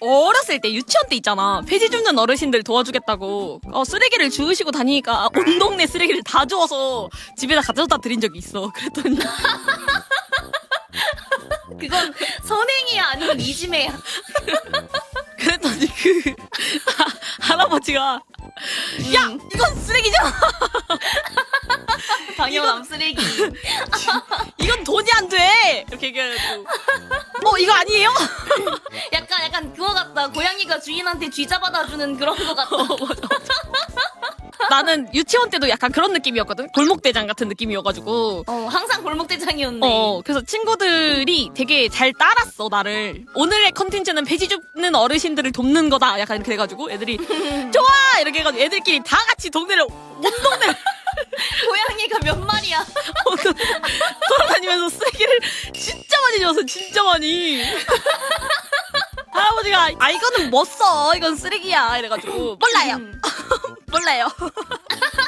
어렸을 때 유치원 때 있잖아. 폐지 줍는 어르신들 도와주겠다고. 어, 쓰레기를 주우시고 다니니까 온 동네 쓰레기를 다 주워서 집에다 가져다 드린 적이 있어. 그랬더니. 그건 선행이야 아니면 이지매야. 그랬더니 그 하, 할아버지가 야 이건 쓰레기잖아. 당연함 쓰레기. 이건 돈이 안 돼! 이렇게 얘기해가지고 어 이거 아니에요? 같다. 고양이가 주인한테 쥐 잡아다 주는 그런 거 같다. 나는 유치원 때도 약간 그런 느낌이었거든 골목대장 같은 느낌이어가지고 어 항상 골목대장이었네. 어, 그래서 친구들이 되게 잘 따랐어, 나를. 오늘의 컨텐츠는 폐지 줍는 어르신들을 돕는 거다. 약간 그래가지고 애들이, 좋아! 이렇게 해가지고 애들끼리 다 같이 동네를, 온 동네를 고양이가 몇 마리야? 돌아다니면서 쓰레기를 진짜 많이 줬어, 진짜 많이. 아, 이거는 못 써. 이건 쓰레기야. 이래가지고, 몰라요. 음. 몰라요.